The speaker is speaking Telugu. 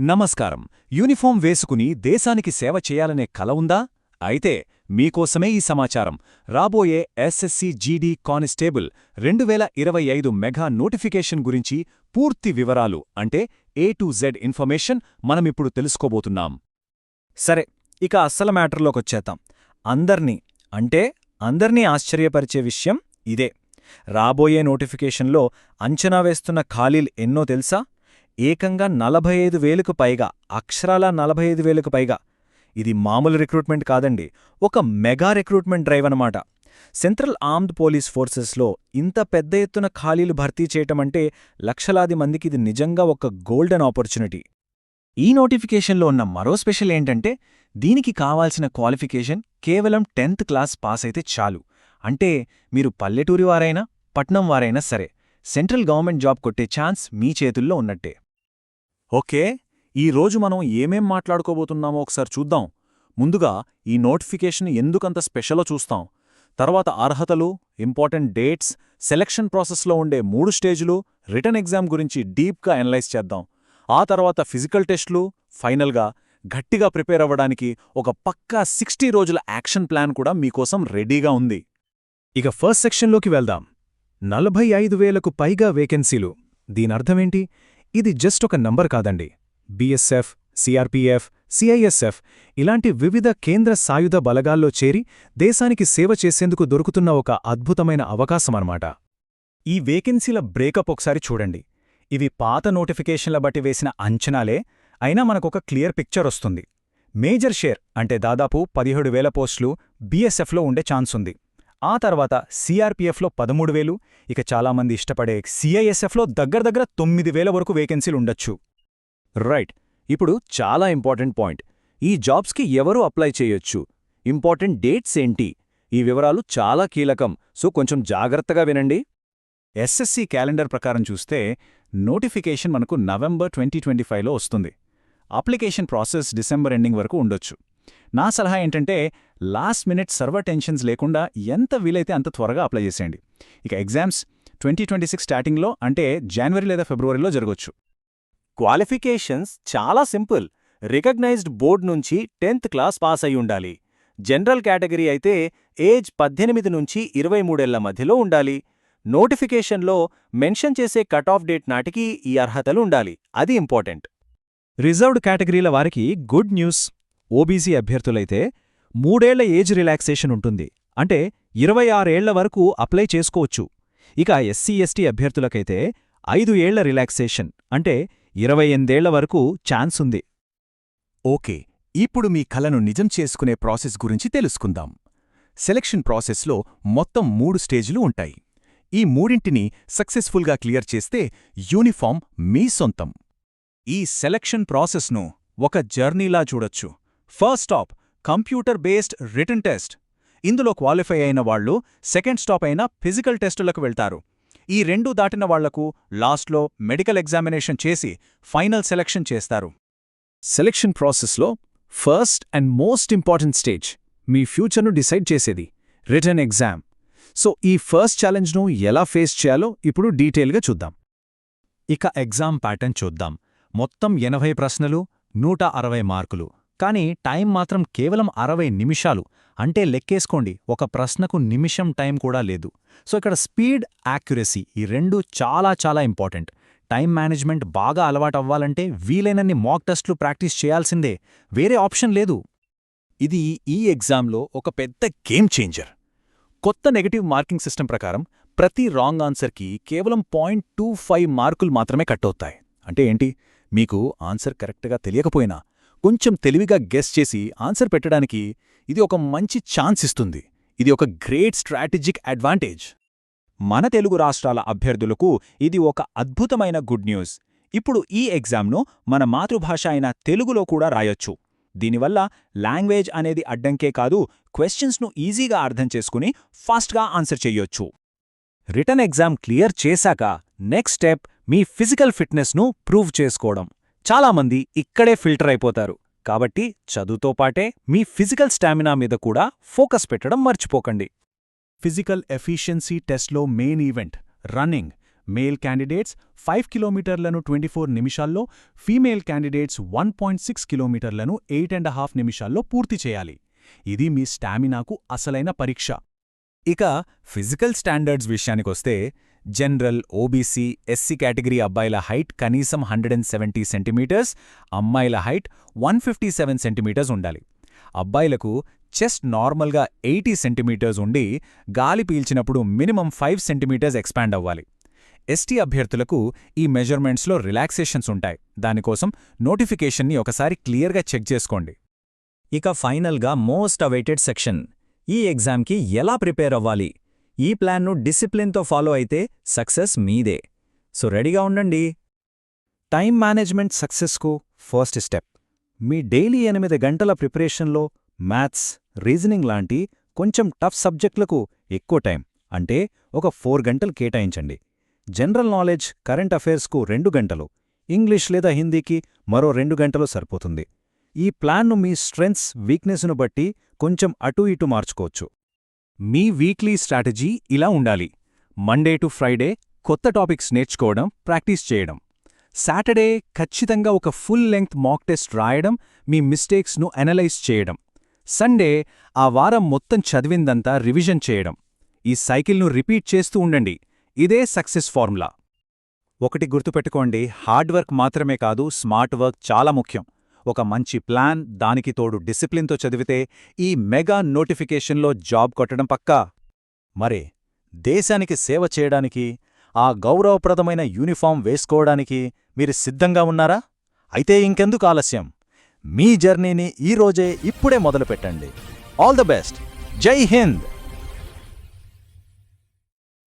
నమస్కారం. యూనిఫామ్ వేసుకుని దేశానికి సేవ చేయాలనే కల ఉందా? అయితే మీకోసమే ఈ సమాచారం. రాబోయే ఎస్ఎస్సి జీడీ కానిస్టేబుల్ రెండు వేల ఇరవై ఐదు మెగా నోటిఫికేషన్ గురించి పూర్తి వివరాలు అంటే ఏ టు జెడ్ ఇన్ఫర్మేషన్ మనమిప్పుడు తెలుసుకోబోతున్నాం. సరే ఇక అస్సల మ్యాటర్లోకొచ్చేద్దాం. అందర్నీ అంటే అందర్నీ ఆశ్చర్యపరిచే విషయం ఇదే. రాబోయే నోటిఫికేషన్లో అంచనా వేస్తున్న ఖాళీలు ఎన్నో తెలుసా? ఏకంగా నలభై ఐదు వేలకు పైగా అక్షరాల నలభై ఐదు వేలకు పైగా. ఇది మామూలు రిక్రూట్మెంట్ కాదండి ఒక మెగా రిక్రూట్మెంట్ డ్రైవ్ అనమాట సెంట్రల్ ఆర్మ్డ్ పోలీస్ ఫోర్సెస్లో ఇంత పెద్ద ఎత్తున ఖాళీలు భర్తీ చేయటమంటే లక్షలాది మందికి ఇది నిజంగా ఒక గోల్డెన్ ఆపర్చునిటీ. ఈ నోటిఫికేషన్లో ఉన్న మరో స్పెషల్ ఏంటంటే దీనికి కావాల్సిన క్వాలిఫికేషన్ కేవలం టెన్త్ క్లాస్ పాస్ అయితే చాలు. అంటే మీరు పల్లెటూరి వారైనా పట్నం వారైనా సరే సెంట్రల్ గవర్నమెంట్ జాబ్ కొట్టే ఛాన్స్ మీ చేతుల్లో ఉన్నట్టే. ఓకే ఈ రోజు మనం ఏమేం మాట్లాడుకోబోతున్నామో ఒకసారి చూద్దాం. ముందుగా ఈ నోటిఫికేషన్ ఎందుకంత స్పెషలో చూస్తాం. తర్వాత అర్హతలు ఇంపార్టెంట్ డేట్స్ సెలక్షన్ ప్రాసెస్లో ఉండే మూడు స్టేజులు రిటర్న్ ఎగ్జామ్ గురించి డీప్గా అనలైజ్ చేద్దాం. ఆ తర్వాత ఫిజికల్ టెస్ట్లు ఫైనల్గా గట్టిగా ప్రిపేర్ అవ్వడానికి ఒక పక్కా సిక్స్టీ రోజుల యాక్షన్ ప్లాన్ కూడా మీకోసం రెడీగా ఉంది. ఇక ఫస్ట్ సెక్షన్లోకి వెళ్దాం. నలభై ఐదు వేలకు పైగా వేకెన్సీలు. దీనర్థమేంటి? ఇది జస్ట్ ఒక నంబర్ కాదండి. బీఎస్ఎఫ్ సిఆర్పీఎఫ్ సిఐఎస్ఎఫ్ ఇలాంటి వివిధ కేంద్ర సాయుధ బలగాల్లో చేరి దేశానికి సేవ చేసేందుకు దొరుకుతున్న ఒక అద్భుతమైన అవకాశమన్నమాట. ఈ వేకెన్సీల బ్రేకప్ ఒకసారి చూడండి. ఇవి పాత నోటిఫికేషన్ల బట్టి వేసిన అంచనాలే అయినా మనకొక క్లియర్ పిక్చర్ వస్తుంది. మేజర్ షేర్ అంటే దాదాపు పదిహేడు వేల పోస్టులు బీఎస్ఎఫ్లో ఉండే ఛాన్సుంది ఆ తర్వాత సిఆర్పీఎఫ్లో పదమూడు వేలు ఇక చాలామంది ఇష్టపడే సిఐఎస్ఎఫ్లో దగ్గర దగ్గర తొమ్మిది వేల వరకు వేకెన్సీలు ఉండొచ్చు. రైట్ ఇప్పుడు చాలా ఇంపార్టెంట్ పాయింట్. ఈ జాబ్స్కి ఎవరు అప్లై చేయొచ్చు? ఇంపార్టెంట్ డేట్స్ ఏంటి? ఈ వివరాలు చాలా కీలకం సో కొంచెం జాగ్రత్తగా వినండి. ఎస్ఎస్సి క్యాలెండర్ ప్రకారం చూస్తే నోటిఫికేషన్ మనకు నవంబర్ ట్వంటీ ట్వంటీ ఫైవ్లో వస్తుంది. అప్లికేషన్ ప్రాసెస్ డిసెంబర్ ఎండింగ్ వరకు ఉండొచ్చు. నా సలహా ఏంటంటే లాస్ట్ మినిట్ సర్వర్ టెన్షన్స్ లేకుండా ఎంత వీలైతే అంత త్వరగా అప్లై చేసేయండి. ఇక ఎగ్జామ్స్ ట్వంటీ ట్వంటీ సిక్స్ స్టార్టింగ్లో అంటే జనవరి లేదా ఫిబ్రవరిలో జరగొచ్చు. క్వాలిఫికేషన్స్ చాలా సింపుల్ రికగ్నైజ్డ్ బోర్డ్ నుంచి టెన్త్ క్లాస్ పాస్ అయి ఉండాలి. జనరల్ కేటగిరీ అయితే ఏజ్ పద్దెనిమిది నుంచి ఇరవై మూడేళ్ళ మధ్యలో ఉండాలి. నోటిఫికేషన్లో మెన్షన్ చేసే కట్ ఆఫ్ డేట్ నాటికి ఈ అర్హతలు ఉండాలి. అది ఇంపార్టెంట్ రిజర్వ్డ్ కేటగిరీల వారికి గుడ్ న్యూస్ ఓబీసీ అభ్యర్థులైతే మూడేళ్ళ ఏజ్ రిలాక్సేషన్ ఉంటుంది. అంటే ఇరవై ఆరేళ్ళ వరకు అప్లై చేసుకోవచ్చు. ఇక ఎస్సీ ఎస్టీ అభ్యర్థులకైతే ఐదు ఏళ్ళ రిలాక్సేషన్. అంటే ఇరవై ఎనిమిదేళ్ళ వరకు ఛాన్స్ ఉంది. ఓకే. ఇప్పుడు మీ కలను నిజం చేసుకునే ప్రాసెస్ గురించి తెలుసుకుందాం. సెలక్షన్ ప్రాసెస్లో మొత్తం మూడు స్టేజ్లు ఉంటాయి. ఈ మూడింటిని సక్సెస్ఫుల్గా క్లియర్ చేస్తే యూనిఫామ్ మీ సొంతం. ఈ సెలక్షన్ ప్రాసెస్ను ఒక జర్నీలా చూడొచ్చు. First stop computer based written test ఇందులో క్వాలిఫై అయిన వాళ్ళు సెకండ్ స్టాప్ అయిన ఫిజికల్ టెస్టులకు వెళ్తారు. ఈ రెండు దాటిన వాళ్ళకు లాస్ట్లో మెడికల్ ఎగ్జామినేషన్ చేసి ఫైనల్ సెలక్షన్ చేస్తారు. సెలక్షన్ ప్రాసెస్లో first and most important stage మీ ఫ్యూచర్ను డిసైడ్ చేసేది రిటర్న్ ఎగ్జామ్ సో ఈ ఫస్ట్ ఛాలెంజ్ను ఎలా ఫేస్ చేయాలో ఇప్పుడు డీటెయిల్గా చూద్దాం. ఇక ఎగ్జామ్ ప్యాటర్న్ చూద్దాం. మొత్తం ఎనభై ప్రశ్నలు నూట అరవై మార్కులు. కానీ టైం మాత్రం కేవలం అరవై నిమిషాలు. అంటే లెక్కేసుకోండి ఒక ప్రశ్నకు నిమిషం టైం కూడా లేదు. సో ఇక్కడ స్పీడ్ యాక్యురసీ ఈ రెండు చాలా చాలా ఇంపార్టెంట్. టైం మేనేజ్మెంట్ బాగా అలవాటవ్వాలంటే వీలైనన్ని మాక్ టెస్ట్లు ప్రాక్టీస్ చేయాల్సిందే. వేరే ఆప్షన్ లేదు. ఇది ఈ ఎగ్జామ్లో ఒక పెద్ద గేమ్ చేంజర్. కొత్త నెగటివ్ మార్కింగ్ సిస్టమ్ ప్రకారం ప్రతి రాంగ్ ఆన్సర్కి కేవలం పాయింట్ టూ ఫైవ్ మార్కులు మాత్రమే కట్టవుతాయి అంటే ఏంటి? మీకు ఆన్సర్ కరెక్ట్గా తెలియకపోయినా కొంచెం తెలివిగా గెస్ చేసి ఆన్సర్ పెట్టడానికి ఇది ఒక మంచి ఛాన్స్ ఇస్తుంది. ఇది ఒక గ్రేట్ స్ట్రాటజిక్ అడ్వాంటేజ్. మన తెలుగు రాష్ట్రాల అభ్యర్థులకు ఇది ఒక అద్భుతమైన గుడ్ న్యూస్. ఇప్పుడు ఈ ఎగ్జామ్ను మన మాతృభాష అయిన తెలుగులో కూడా రాయొచ్చు. దీనివల్ల లాంగ్వేజ్ అనేది అడ్డంకే కాదు క్వశ్చన్స్ను ఈజీగా అర్థం చేసుకుని ఫాస్ట్గా ఆన్సర్ చెయ్యొచ్చు రిటర్న్ ఎగ్జామ్ క్లియర్ చేశాక నెక్స్ట్ స్టెప్ మీ ఫిజికల్ ఫిట్నెస్ను ప్రూవ్ చేసుకోవడం. చాలామంది ఇక్కడే ఫిల్టర్ అయిపోతారు. కాబట్టి చదువుతో పాటే మీ ఫిజికల్ స్టామినా మీద కూడా ఫోకస్ పెట్టడం మర్చిపోకండి. ఫిజికల్ ఎఫిషియన్సీ టెస్ట్లో main event running. Male candidates five కిలోమీటర్లను twenty four నిమిషాల్లో female candidates one point six కిలోమీటర్లను eight and half నిమిషాల్లో పూర్తి చేయాలి. ఇది మీ స్టామినాకు అసలైన పరీక్ష. ఇక ఫిజికల్ స్టాండర్డ్స్ విషయానికొస్తే జనరల్ ఓబీసీ ఎస్సీ కేటగిరీ అబ్బాయిల హైట్ కనీసం హండ్రెడ్ అండ్ సెవెంటీ సెంటీమీటర్స్ అమ్మాయిల height one fifty seven centimetres ఉండాలి. అబ్బాయిలకు చెస్ట్ నార్మల్గా ఎయిటీ సెంటీమీటర్స్ ఉండి గాలి పీల్చినప్పుడు మినిమం ఫైవ్ సెంటీమీటర్స్ ఎక్స్పాండ్ అవ్వాలి. ఎస్టీ అభ్యర్థులకు ఈ మెజర్మెంట్స్లో రిలాక్సేషన్స్ ఉంటాయి. దానికోసం నోటిఫికేషన్ని ఒకసారి క్లియర్గా చెక్ చేసుకోండి. ఇక ఫైనల్గా మోస్ట్ అవైటెడ్ సెక్షన్. ఈ ఎగ్జామ్కి ఎలా ప్రిపేర్ అవ్వాలి? ఈ ప్లాన్ను డిసిప్లిన్తో ఫాలో అయితే సక్సెస్ మీదే. సో రెడీగా ఉండండి. టైం మేనేజ్మెంట్ సక్సెస్కు ఫస్ట్ స్టెప్. మీ డైలీ ఎనిమిది గంటల ప్రిపరేషన్లో మ్యాథ్స్ రీజనింగ్ లాంటి కొంచెం టఫ్ సబ్జెక్టులకు ఎక్కువ టైం అంటే ఒక ఫోర్ గంటలు కేటాయించండి. జనరల్ నాలెడ్జ్ కరెంట్ అఫైర్స్కు రెండు గంటలు ఇంగ్లీష్ లేదా హిందీకి మరో రెండు గంటలు సరిపోతుంది. ఈ ప్లాన్ను మీ స్ట్రెంగ్స్ వీక్నెస్ను బట్టి కొంచెం అటూ ఇటు మార్చుకోవచ్చు. మీ వీక్లీ స్ట్రాటజీ ఇలా ఉండాలి. మండే టు ఫ్రైడే కొత్త టాపిక్స్ నేర్చుకోవడం ప్రాక్టీస్ చేయడం. సాటర్డే ఖచ్చితంగా ఒక ఫుల్ లెంగ్త్ మాక్ టెస్ట్ రాయడం మీ మిస్టేక్స్ను అనలైజ్ చేయడం. సండే ఆ వారం మొత్తం చదివిందంతా రివిజన్ చేయడం. ఈ సైకిల్ను రిపీట్ చేస్తూ ఉండండి. ఇదే సక్సెస్ ఫార్ములా. ఒకటి గుర్తుపెట్టుకోండి హార్డ్ వర్క్ మాత్రమే కాదు స్మార్ట్ వర్క్ చాలా ముఖ్యం. ఒక మంచి ప్లాన్ దానికి తోడు డిసిప్లిన్తో చదివితే ఈ మెగా నోటిఫికేషన్లో జాబ్ కొట్టడం పక్కా. మరే దేశానికి సేవ చేయడానికి ఆ గౌరవప్రదమైన యూనిఫామ్ వేసుకోవడానికి మీరు సిద్ధంగా ఉన్నారా? అయితే ఇంకెందుకు ఆలస్యం? మీ జర్నీని ఈరోజే ఇప్పుడే మొదలుపెట్టండి. All the best. జై హింద్!